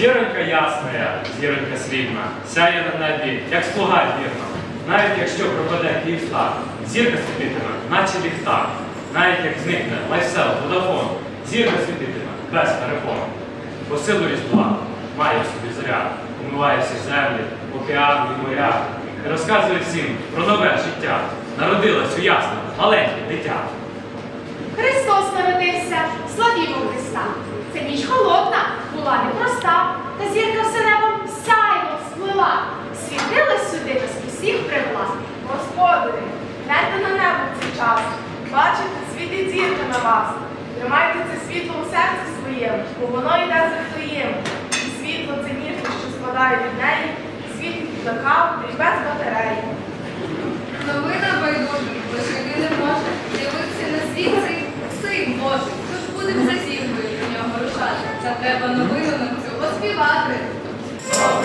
ясна, зіронька світна, сяє на небі, як слуга вірно. Навіть якщо пропаде Київстар, зірка світитиме, наче ліхтар. Навіть як зникне лайфсел, водафон, зірка світитиме без перепон. Бо силу різдва має собі заряд, умиває всі землі, океан і моря. І розказує всім про нове життя. Народилось у ясно маленьке дитя. Христос народився, славімо Христа. Ця ніч холодна, була непроста, та зірка все небом сяйво сплила. Світилась сюди, нас усіх привела. Господи, гляньте на небо в цей час. Бачите, світить зірка на вас. Тримайте це світло у серці своєму, бо воно йде за Вифлеєм. І світло це ніжне, що спадає від неї, світло блокаут і без батареї. Новина байдужа, лише він не може з'явився на світ цей син Божий. Тож будемо за зіркою до нього рушати. Та треба новину. Нам цю люди Слава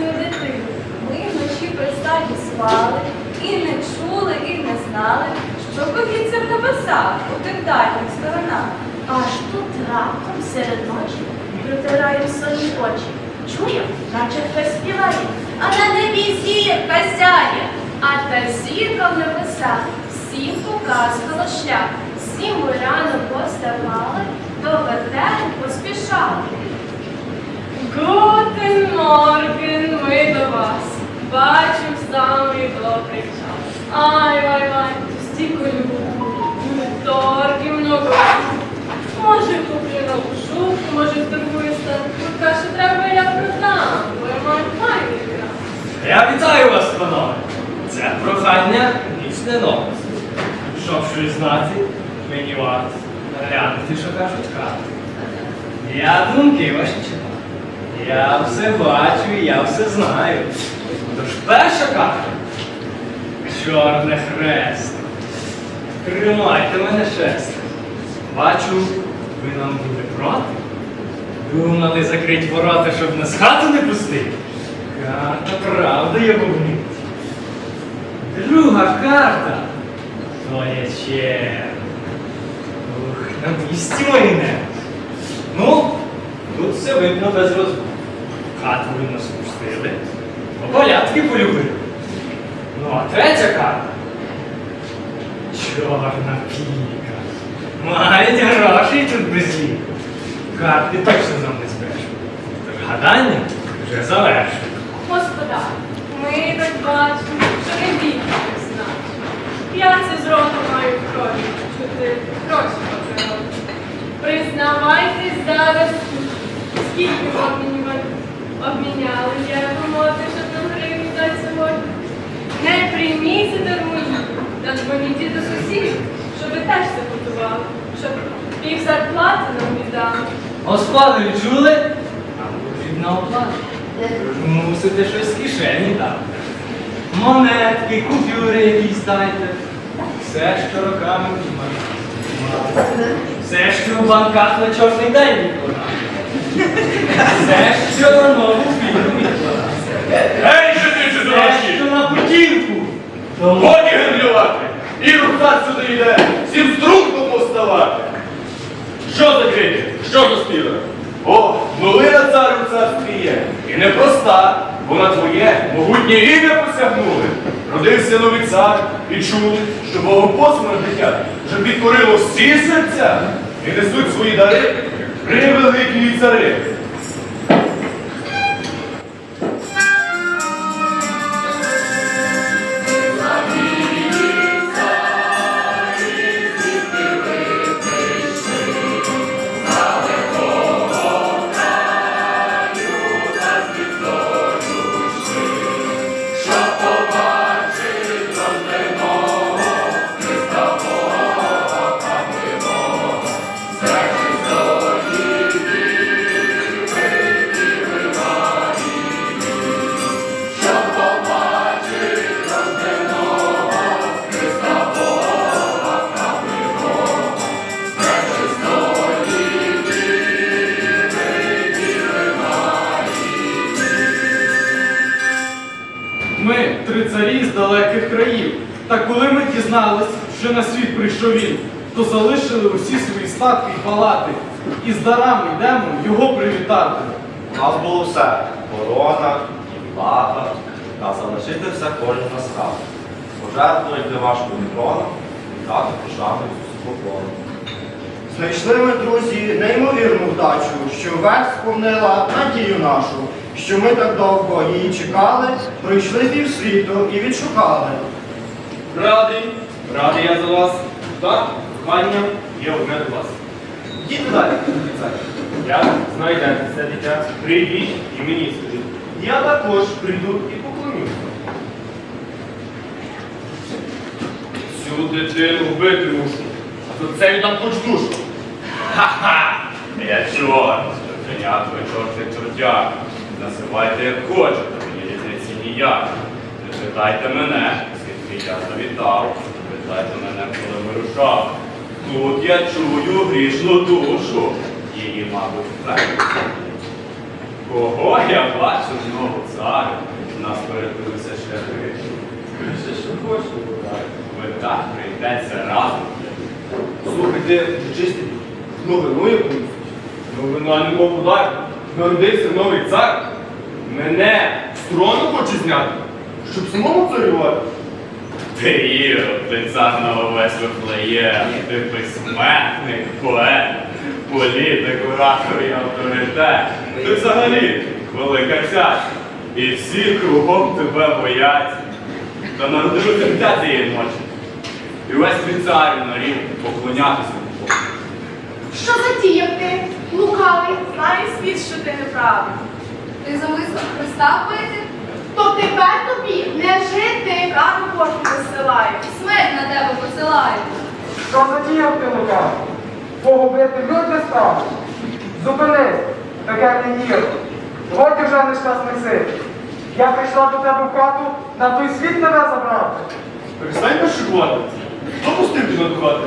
небесну дитину. Ми вночі предстані спали, і не чули, і не знали, що коїться в небесах у тих дальніх сторонах. Аж тут раптом серед ночі протираю свої очі. Чую, наче хтось співає, а на небі зірка сяє. А та зірка в небесах всім показувала шлях. Всім ми поставали, до Бетелу поспішали. Гутен Морген, ми до вас. Бачим самий добрий час. Ай, вай, вай, стільки любов, торгів много. Може, куплю нову шубку, може, торгую станку. Каже, треба я продам, бо я маю файний. Я вітаю вас, панове! Це прохання ніч не нове. Щоб щось знати, мені варто глянути, що кажуть карти. Я думки ваші читаю. Я все бачу, і я все знаю. Тож перша карта. Чорне хрест. Тримайте мене шест. Бачу, ви нам буде проти. Думали закрить ворота, щоб нас хату не пустити. Карта правда його вмить. Друга карта. То є черг. Ух, на місці мої не. Ну, тут все видно без розмов. Хату ви нас пустили, порядки полюбили. Ну, а третя карта. Чорна піка. Мають грошей тут без ліку. Карти точно нам не збрешуть. Тож гадання вже завершено. Господа, ми так бачимо, що не бійте знати. Я це з роду маю в крові. завжди гроші отримали. Признавайтесь зараз, скільки ви обмінювали? Обміняли євромоти, щоб нам гривні дати сьогодні. Не прийміться дармої, та дзвоніть до сусідів, щоб теж це готували, щоб пів зарплати нам віддали. Господи, чули? Нам потрібна оплата. Мусите щось з кишені дати. Монетки, купюри якісь дайте. Все, що роками мали. Все, що в банках на чорний день Все, що на нову фірму відкладали. Ей, жити Все, чудовачі! що на путівку. Годі гендлювати! І рука сюди йде! Всім струнку поставати! Що за крики? Що за співи? О, новина царю в царстві є. І не проста, бо на твоє могутнє ім'я посягнули. Родився новий цар і чули, що богопосмане дитя вже підкорило всі серця і несуть свої дари при великі на він, то залишили усі свої статки й палати, і з дарами йдемо його привітати. У нас було все корона, і влада, та залишити все кожен на схав. Пожертвують для вашого трона, дати пошану з поклону. Знайшли ми, друзі, неймовірну вдачу, що весь сповнила надію нашу, що ми так довго її чекали, пройшли півсвіту і відшукали. Радий, радий я за вас. Так, кохання є одне до вас. Діти далі. Я знайдете це дитя, прийдіть і мені скажіть. Я також прийду і поклонюся. Цю дитину вбити мушу, а то це віддам хоч душу. Ха-ха! Я чорт, чортеня твоє чорти чортяк. Називайте як хочете, мені різниці ніяк. Не питайте мене, скільки я завітав, питайте мене, коли вирушав. Тут я чую грішну душу, її, мабуть, так. Кого я бачу знову царю, нас перетнулися шляхи. Скажи, що хочете, ви так прийдеться разом. Слухайте, чисті, новину якусь. Новина не удар. Народився новий цар. Мене з трону хоче зняти, щоб самому царювати. Ти Ірод, ти цар на вифлеєм, ти письменник, поет, політик, оратор і авторитет. Ти взагалі велика цяж. І всі кругом тебе боять. Та народилося дитя цієї ночі. І весь твій цар нарів поклонятися. Що затіяв ти, лукавий? Знає світ, що ти неправий. Ти замислив Христа вбити? То тепер тобі не жити. Рану Божу висилає. Смерть на тебе посилає. Що затіяв ти лукав? Погубити люди став? Зупинись, таке не гір. Годі вже нещасний син. Я прийшла до тебе в хату на той світ тебе забрати. Перестань пошукувати. Хто пустив тебе до хати?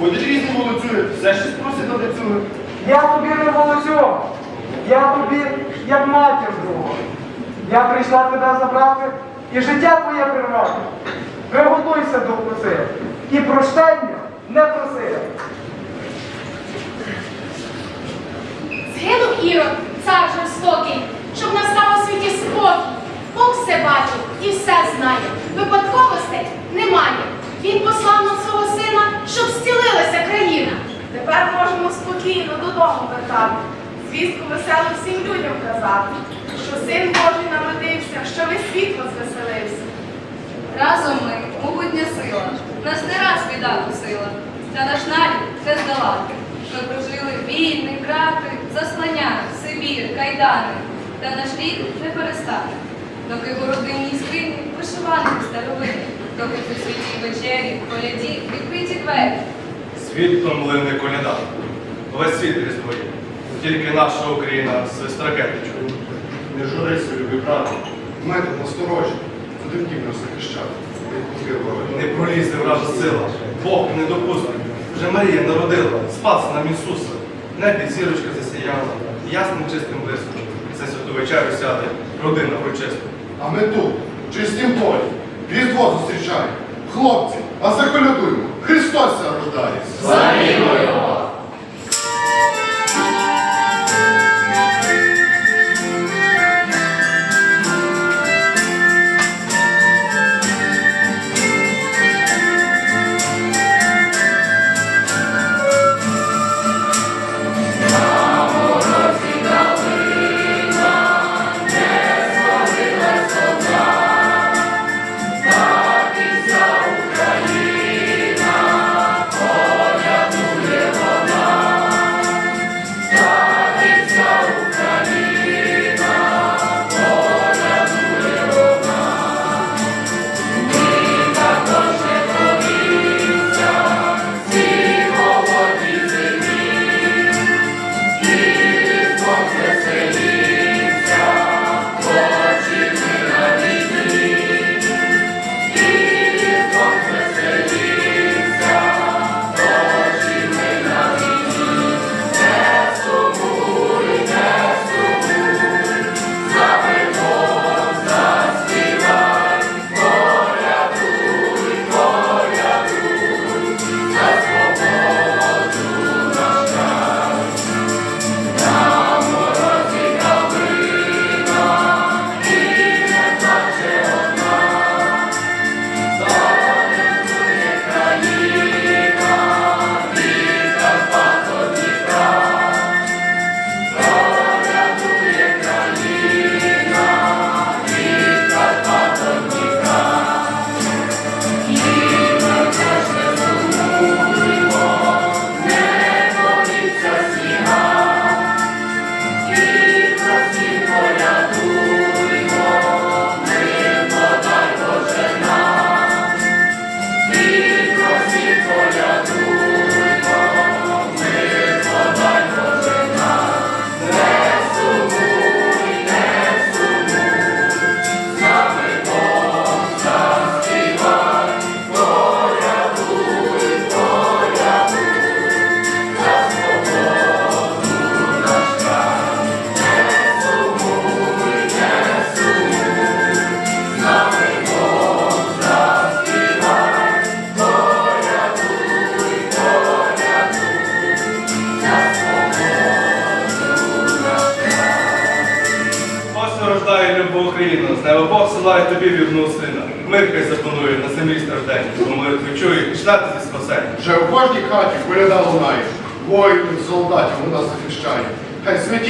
Ходять різні молодцюри, все щось просять на децюри. Я тобі не волосю, я тобі як матір друга. Я прийшла тебе забрати і життя твоє прирвати. Приготуйся до коси і прощення не проси. Згинув Ірод, цар жорстокий, щоб настав у світі спокій. Бог все бачить і все знає. Випадковостей немає. Він послав нам свого сина, щоб зцілилася країна. Тепер можемо спокійно додому вертати. Звістку веселу всім людям казати, що син Божий народився, що весь світ возвеселився. Разом ми, могутня сила, нас не раз біда кусила. та наш нарід не здолати. Ми прожили війни, крахи, заслання, Сибір, кайдани, та наш рід не перестане. Доки в родинній скрині вишиванки старовини, доки при святій вечері, коляді, відкриті двері. Світлом млине коляда. Весь світ різдвоє. Тільки наша Україна свист ракети. Не журися, любий брате. Метод насторожі. Задивків нас захищати. Не пролізти вража сила. Бог не допустить. Вже Марія народила, спас нам Ісуса. В небі зірочка засіяла, ясним чистим блиском. За святу вечерю сяде, родина прочиста. А ми тут, чистім полі. Різдво зустрічаємо. Хлопці, а заколядуймо. Христос ся рождає. Ось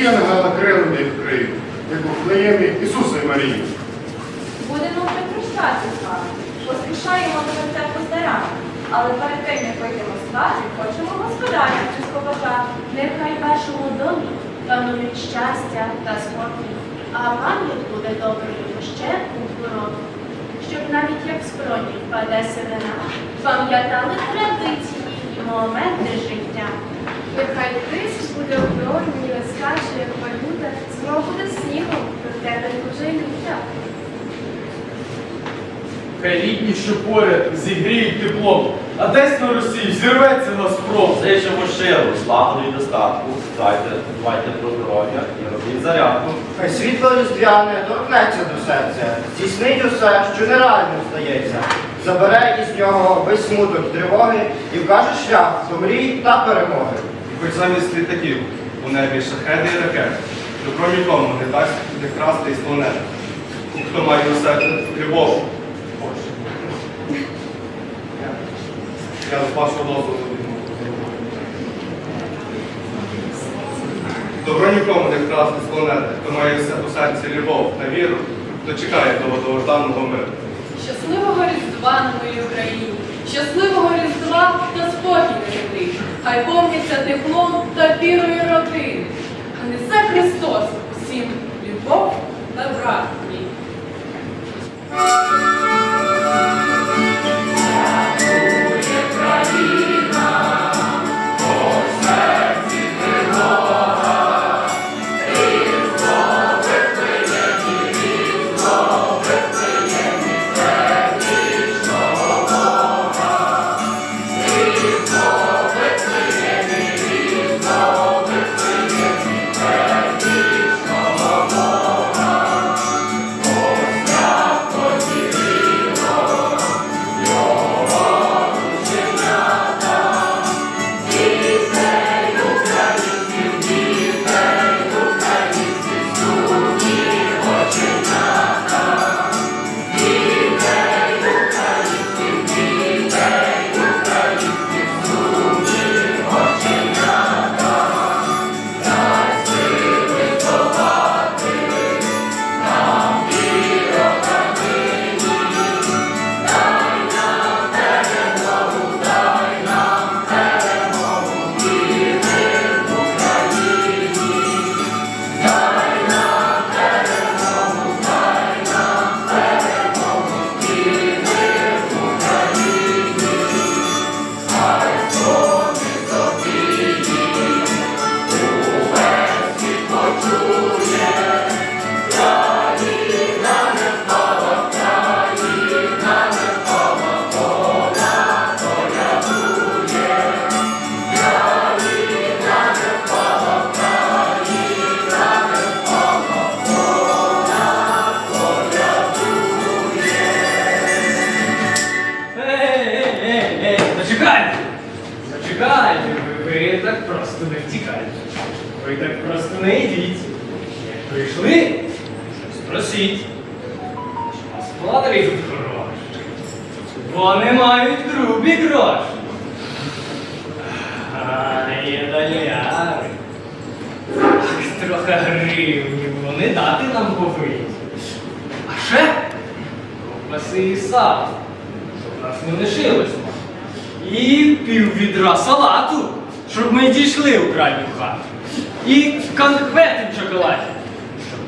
ангела крилами їх вкриють, як у Флеємі Ісуса і Марії. Будемо припрощати з вами, поспішаємо до кінця поздарами. Але перед тим, як вийдемо з хати, хочемо господаря щось побажати. Нехай в вашому домі панують щастя та спокій, а пам'ять буде доброю ще у хворобі, щоб навіть як з скроні впаде сирена, пам'ятали традиції і моменти життя. Нехай тиск буде у нормі, не скаже, як валюта, знов буде снігом, проте не дуже ліття. Хай рідні, що поряд, зігріють теплом, а десь на Росії зірветься Газпром. Зичимо щиро, славу і достатку. Дайте, дбайте про здоров'я і робіть зарядку. Хай світло різдвяне торкнеться до серця, здійснить усе, що нереально здається. Забере із нього весь смуток тривоги і вкаже шлях до мрій та перемоги. Хоч замість літаків у небі шахеди і ракети, добро нікому не дасть не красти і склонити. Хто має у себе любов. Я з вашого дозволу. Добро нікому не вкрасти склонити, хто має у у серці любов на віру, то чекає того довожданого миру. Щасливого Різдва на моїй Україні, щасливого Різдва та спокій на землі. Хай повняться теплом та вірою родини. А несе Христос усім любов та брат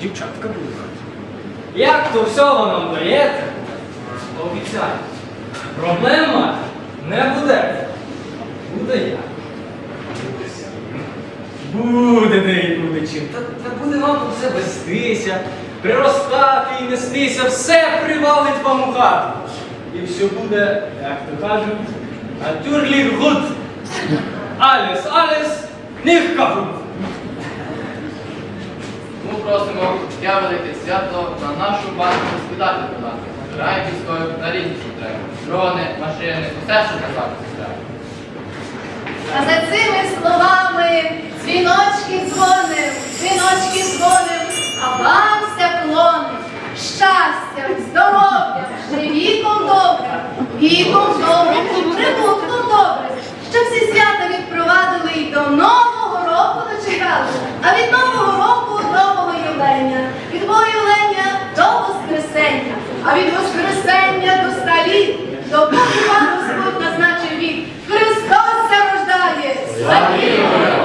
дівчатка були. Як то всього нам даєте, обіцяю, проблема не буде. Буде я. Буде. Буде і буде чим. Та, та буде вам тут все вестися, приростати і нестися, все привалить вам у хату. І все буде, як то кажуть, натюрлір гуд. Аліс, аліс, ніх капут. Просимо таке велике свято на нашу банку розкидати подати. Райківською на різні що треба. Дрони, машини, усе, що казати треба. А за цими словами дзвіночки дзвоним, дзвіночки дзвоним, а вам ся клоним. Щастя, здоров'я, ще віком добре, віком добре і прибутком добре, щоб всі свята відпровадили і до Нового року дочекали, а від Нового року до ювлення, від появлення до Воскресення, а від Воскресення до століт, до Бога Господь назначив вік. Христос зарождає! рождає!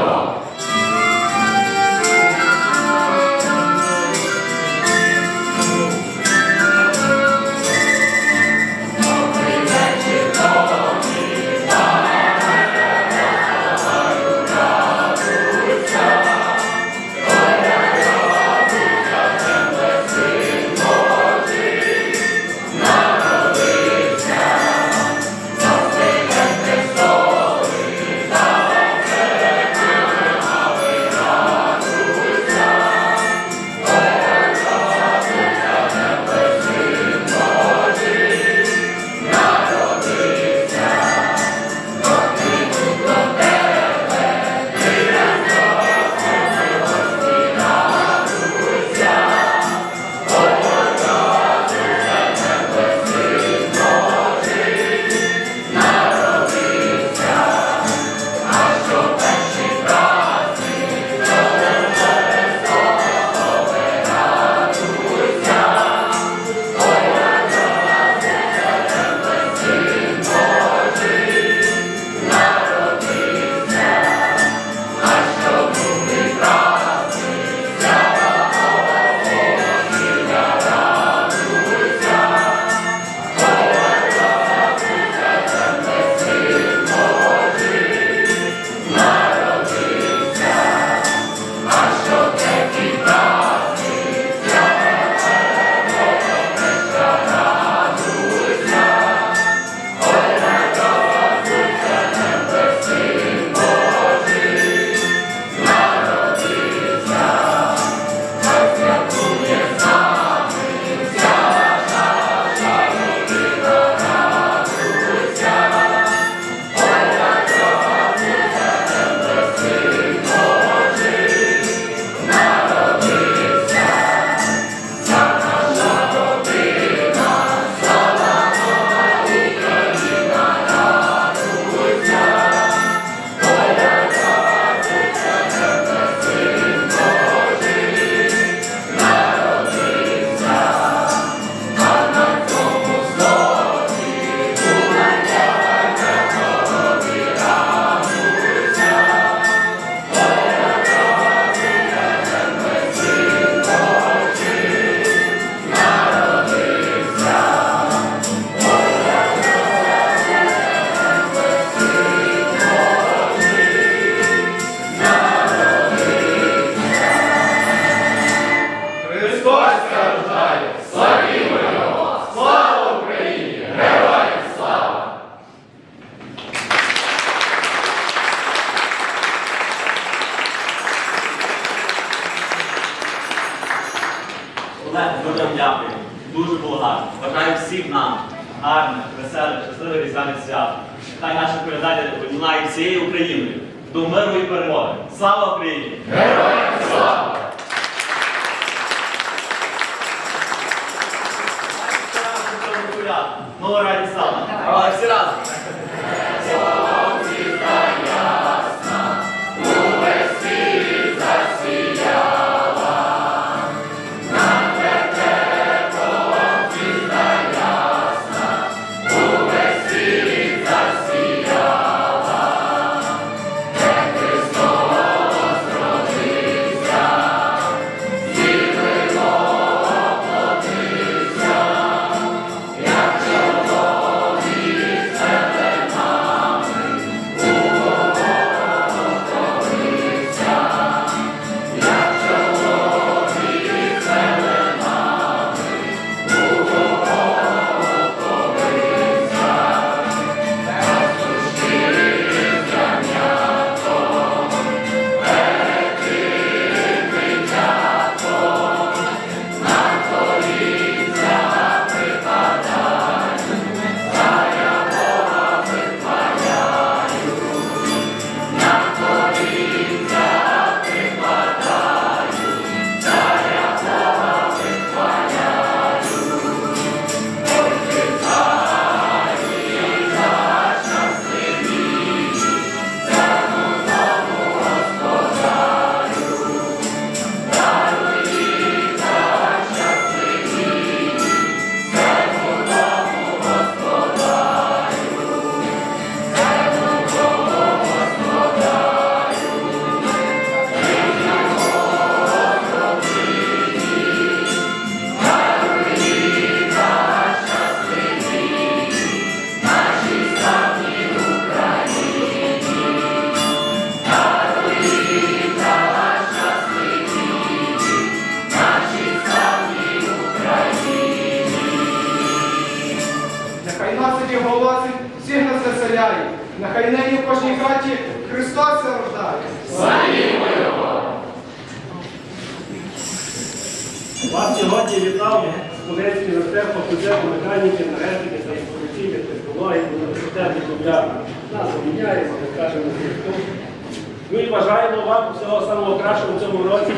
Кращого в